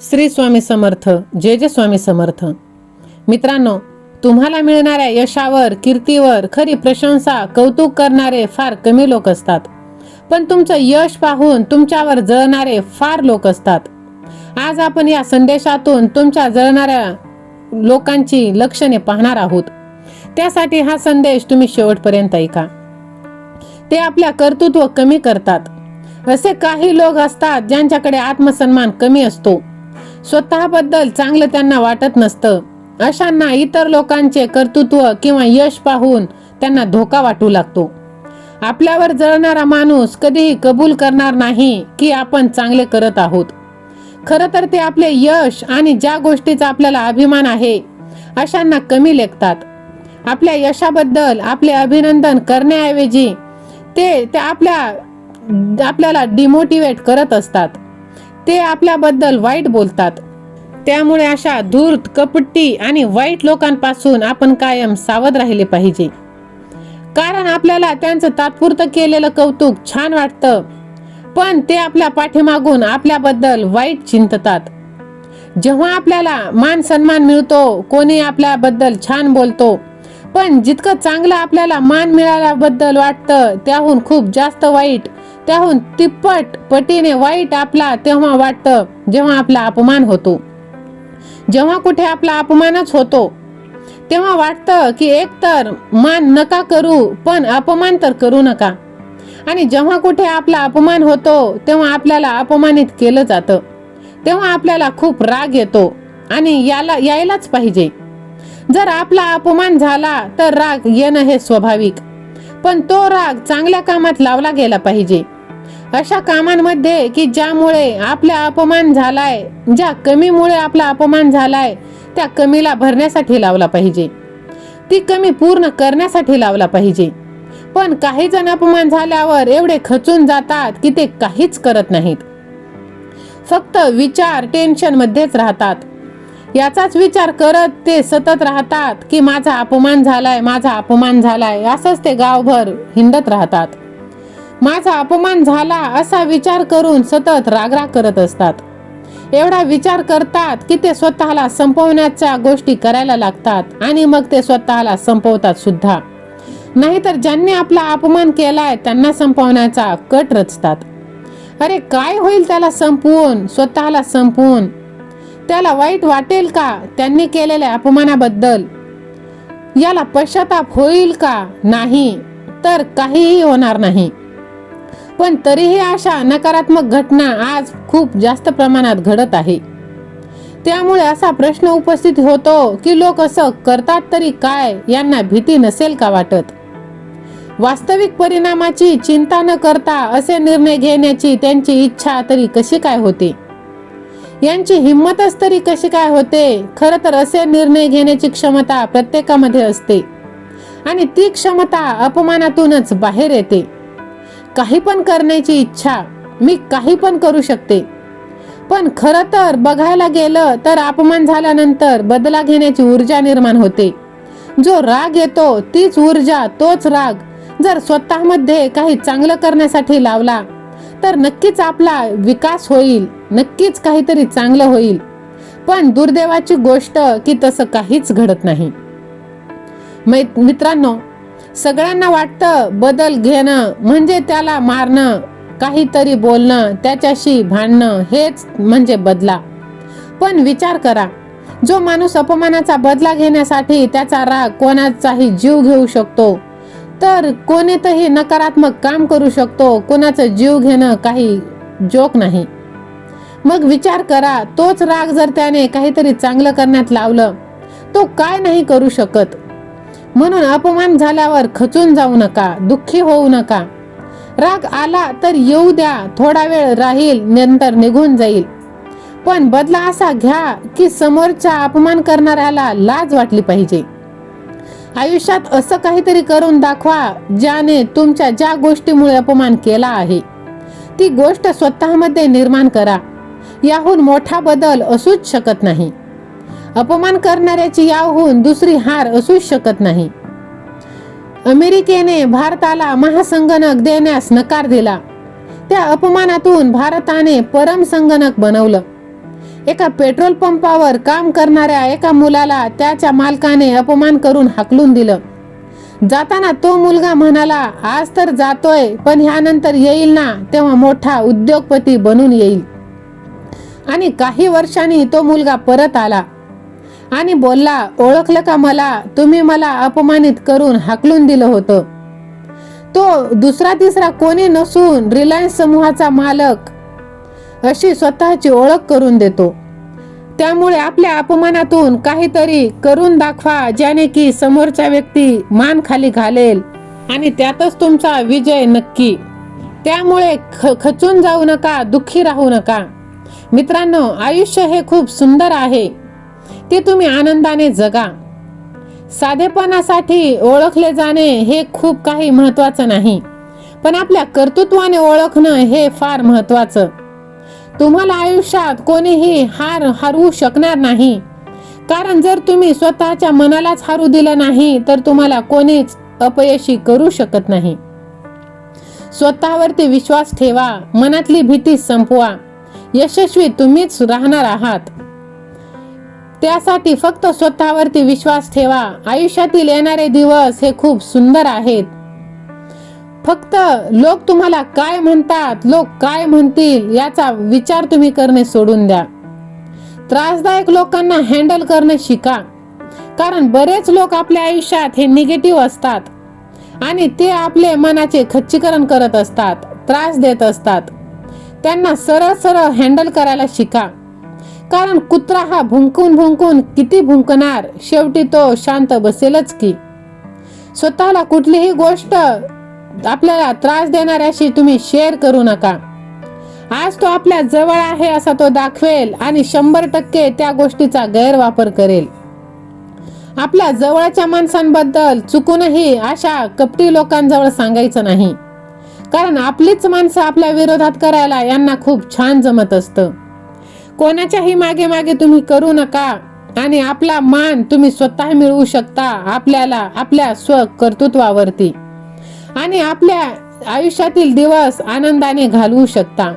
श्री स्वामी समर्थ जे जे स्वामी समर्थ. मित्रांनो तुम्हाला मिळणाऱ्या यशावर कीर्तीवर खरी प्रशंसा कौतुक करणारे फार कमी लोक असतात. पण तुमचं यश पाहून तुमच्यावर जळणारे फार लोक असतात. आज आपण या संदेशातून तुमच्या जळणाऱ्या लोकांची लक्षणे पाहणार आहोत. त्यासाठी हा संदेश तुम्ही शेवटपर्यंत ऐका. ते आपल्या कर्तृत्व कमी करतात. असे काही लोक असतात ज्यांच्याकडे आत्मसन्मान कमी असतो. स्वतःबद्दल चांगलं त्यांना वाटत नसतं. अशांना इतर लोकांचे कर्तृत्व किंवा यश पाहून त्यांना धोका वाटू लागतो. आपल्यावर जळणारा माणूस कधीही कबूल करणार नाही की आपण चांगले करत आहोत. खरं तर ते आपले यश आणि ज्या गोष्टीचा आपल्याला अभिमान आहे अशांना कमी लेखतात. आपल्या यशाबद्दल आपले अभिनंदन करण्याऐवजी ते त्या आपल्या आपल्याला डिमोटिवेट करत असतात. ते आपल्याबद्दल वाईट बोलतात. त्यामुळे अशा धूर्त कपटी आणि वाईट लोकांपासून आपण कायम सावध राहिले पाहिजे. कारण आपल्याला त्यांचं तात्पुरतं केलेलं कौतुक छान वाटतं. पण ते आपल्या पाठीमागून आपल्याबद्दल वाईट चिंततात. जेव्हा आपल्याला मान सन्मान मिळतो कोणी आपल्याबद्दल छान बोलतो पण जितकं चांगलं आपल्याला मान मिळाल्याबद्दल वाटतं त्याहून खूप जास्त वाईट त्याहून तिप्पट पटीने वाईट आपला तेव्हा वाटतं जेव्हा आपला अपमान होतो. जेव्हा कुठे आपला अपमानच होतो तेव्हा वाटतं की एकतर मान नका करू पण अपमान तर करू नका. आणि जेव्हा कुठे आपला अपमान होतो तेव्हा आपल्याला अपमानित केलं जातं. तेव्हा आपल्याला खूप राग येतो आणि याला यायलाच पाहिजे. जर आपला अपमान झाला तर राग येणं हे स्वाभाविक. पण तो राग चांगल्या कामात लावला गेला पाहिजे. अशा कामांमध्ये की ज्यामुळे आपला अपमान झालाय ज्या कमीमुळे आपला अपमान झालाय त्या कमीला भरण्यासाठी लावला पाहिजे. ती कमी पूर्ण करण्यासाठी लावला पाहिजे. पण काही जण अपमान झाल्यावर एवढे खचून जातात की ते काहीच करत नाहीत. फक्त विचार टेन्शन मध्येच राहतात. याचाच विचार करत ते सतत राहतात की माझा अपमान झालाय माझा अपमान झालाय असंच ते गावभर हिंडत राहतात. माझा अपमान झाला असा विचार करून सतत रागराग करत असतात. एवढा विचार करतात की ते स्वतःला संपवण्याच्या गोष्टी करायला लागतात आणि मग ते स्वतःला संपवतात सुद्धा. नाहीतर ज्यांनी आपला अपमान केलाय त्यांना संपवण्याचा कट रचतात. अरे काय होईल त्याला संपवून स्वतःला संपवून? त्याला वाईट वाटेल का त्यांनी केलेल्या अपमानाबद्दल? याला पश्चाताप होईल का? नाही. तर काहीही होणार नाही. पण तरीही अशा नकारात्मक घटना आज खूप जास्त प्रमाणात घडत आहे. त्यामुळे असा प्रश्न उपस्थित होतो की लोक असं करतात तरी काय यांना भीती नसेल का वाटत? वास्तविक परिणामाची चिंता न करता असे निर्णय घेण्याची त्यांची इच्छा तरी कशी काय होते? यांची हिंमतच तरी कशी काय होते? खर तर असे निर्णय घेण्याची क्षमता प्रत्येकामध्ये असते आणि ती क्षमता अपमानातूनच बाहेर येते. काही पण करण्याची इच्छा मी काही पण करू शकते. पण खरं तर बघायला गेलं तर अपमान झाल्यानंतर बदला घेण्याची ऊर्जा निर्माण होते. जो राग येतो तीच ऊर्जा तोच राग जर स्वतःमध्ये काही चांगलं करण्यासाठी लावला तर नक्कीच आपला विकास होईल नक्कीच काहीतरी चांगलं होईल. पण दुर्दैवाची गोष्ट की तसं काहीच घडत नाही. मै- मित्रांनो सगळ्यांना वाटतं बदल घेणं म्हणजे त्याला मारणं काहीतरी बोलणं त्याच्याशी भांडणं हेच म्हणजे बदला. पण विचार करा जो माणूस अपमानाचा बदला घेण्यासाठी त्याचा राग कोणाचाही जीव घेऊ शकतो तर कोणीतही नकारात्मक काम करू शकतो कोणाचं जीव घेणं काही जोक नाही. मग विचार करा तोच राग जर त्याने काहीतरी चांगलं करण्यात लावलं तो काय नाही करू शकत. म्हणून अपमान झाल्यावर खचून जाऊ नका दुःखी होऊ नका. राग आला तर येऊ द्या थोडा वेळ राहील नंतर निघून जाईल. पण बदला असा घ्या की समोरच्या अपमान करणाऱ्याला लाज वाटली पाहिजे. आयुष्यात असं काहीतरी करून दाखवा ज्याने तुमच्या ज्या गोष्टीमुळे अपमान केला आहे. ती गोष्ट स्वतःमध्ये निर्माण करा. याहून मोठा बदल असूच शकत नाही. अपमान करणाऱ्याची याहून दुसरी हार असूच शकत नाही. अमेरिकेने भारताला महासंगणक देण्यास नकार दिला. त्या अपमानातून भारताने परम संगणक बनवलं. एका पेट्रोल पंपावर काम करणाऱ्या एका मुलाला त्याच्या मालकाने अपमान करून हाकलून दिलं. जाताना तो मुलगा म्हणाला आज तर जातोय पण ह्यानंतर येईल ना तेव्हा मोठा उद्योगपती बनून येईल. आणि काही वर्षांनी तो मुलगा परत आला. आणि बोलला ओळखलं का मला? तुम्ही मला अपमानित करून हाकलून दिलं होतं. तो दुसरा तिसरा कोणी नसून रिलायन्स समूहाचा मालक. अशी स्वतःची ओळख करून देतो. त्यामुळे आपल्या अपमानातून काहीतरी करून दाखवा ज्याने की समोरच्या व्यक्ती मान खाली घालेल आणि त्यातच तुमचा विजय नक्की. त्यामुळे ख खचून जाऊ नका दुःखी राहू नका. मित्रांनो आयुष्य हे खूप सुंदर आहे. ते तुम्ही आनंदाने जगा. साधेपणासाठी ओळखले जाणे हे खूप काही महत्वाचं नाही. पण आपल्या कर्तृत्वाने ओळखणं हे फार महत्वाचं तुम्हाला आयुष्यात कोणीही हार हरवू शकणार नाही. कारण जर तुम्ही स्वतःच्या मनालाच हारू दिलं नाही तर तुम्हाला कोणीच अपयशी करू शकत नाही. स्वतःवरती विश्वास ठेवा मनातली भीती संपवा. यशस्वी तुम्हीच राहणार आहात. त्यासाठी फक्त स्वतःवरती विश्वास ठेवा. आयुष्यातील येणारे दिवस हे खूप सुंदर आहेत. फक्त लोक तुम्हाला काय म्हणतात लोक काय म्हणतील याचा विचार तुम्ही करणे सोडून द्या. त्रासदायक लोकांना हँडल करणे शिका. कारण बरेच लोक आपल्या आयुष्यात हे निगेटिव्ह असतात आणि ते आपले मनाचे खच्चीकरण करत असतात त्रास देत असतात. त्यांना सरळ सरळ हँडल करायला शिका. कारण कुत्रा हा भुंकून भुंकून किती भुंकणार? शेवटी तो शांत बसेलच की. स्वतःला कुठलीही गोष्ट आपल्याला त्रास देणाऱ्याशी तुम्ही शेअर करू नका. आज तो आपल्या जवळ आहे असा तो दाखवेल आणि शंभर टक्के त्या गोष्टीचा गैरवापर करेल. आपल्या जवळच्या माणसांबद्दल चुकूनही अशा कपटी लोकांजवळ सांगायचं नाही. कारण आपलीच माणसं आपल्या विरोधात करायला यांना खूप छान जमत असतं. कोणाच्याही मागे मागे तुम्ही करू नका आणि आपला मान तुम्ही स्वतः मिळवू शकता आपल्याला आपल्या स्व कर्तृत्वावरती आणि आपल्या आयुष्यातील दिवस आनंदाने घालवू शकता.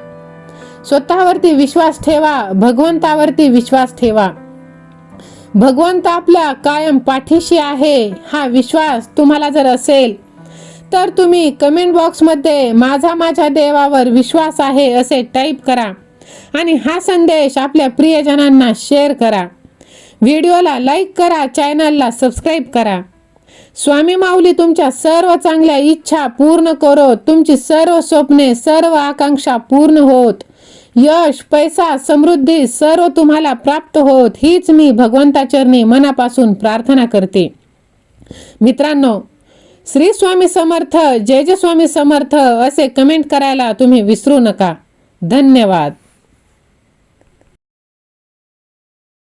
स्वतःवरती विश्वास ठेवा भगवंतावरती विश्वास ठेवा. भगवंत आपल्या कायम पाठीशी आहे हा विश्वास तुम्हाला जर असेल तर तुम्ही कमेंट बॉक्समध्ये माझा माझ्या देवावर विश्वास आहे असे टाईप करा. आणि हा संदेश आपल्या प्रियजनांना शेअर करा. व्हिडिओला लाईक करा चॅनलला सबस्क्राईब करा. स्वामी माऊली तुमच्या सर्व चांगल्या इच्छा पूर्ण करो. तुमची सर्व स्वप्ने सर्व आकांक्षा पूर्ण होत. यश पैसा समृद्धी सर्व तुम्हाला प्राप्त होत. हीच मी भगवंताचरणी मनापासून प्रार्थना करते. मित्रांनो श्री स्वामी समर्थ जय जय स्वामी समर्थ असे कमेंट करायला तुम्ही विसरू नका. धन्यवाद.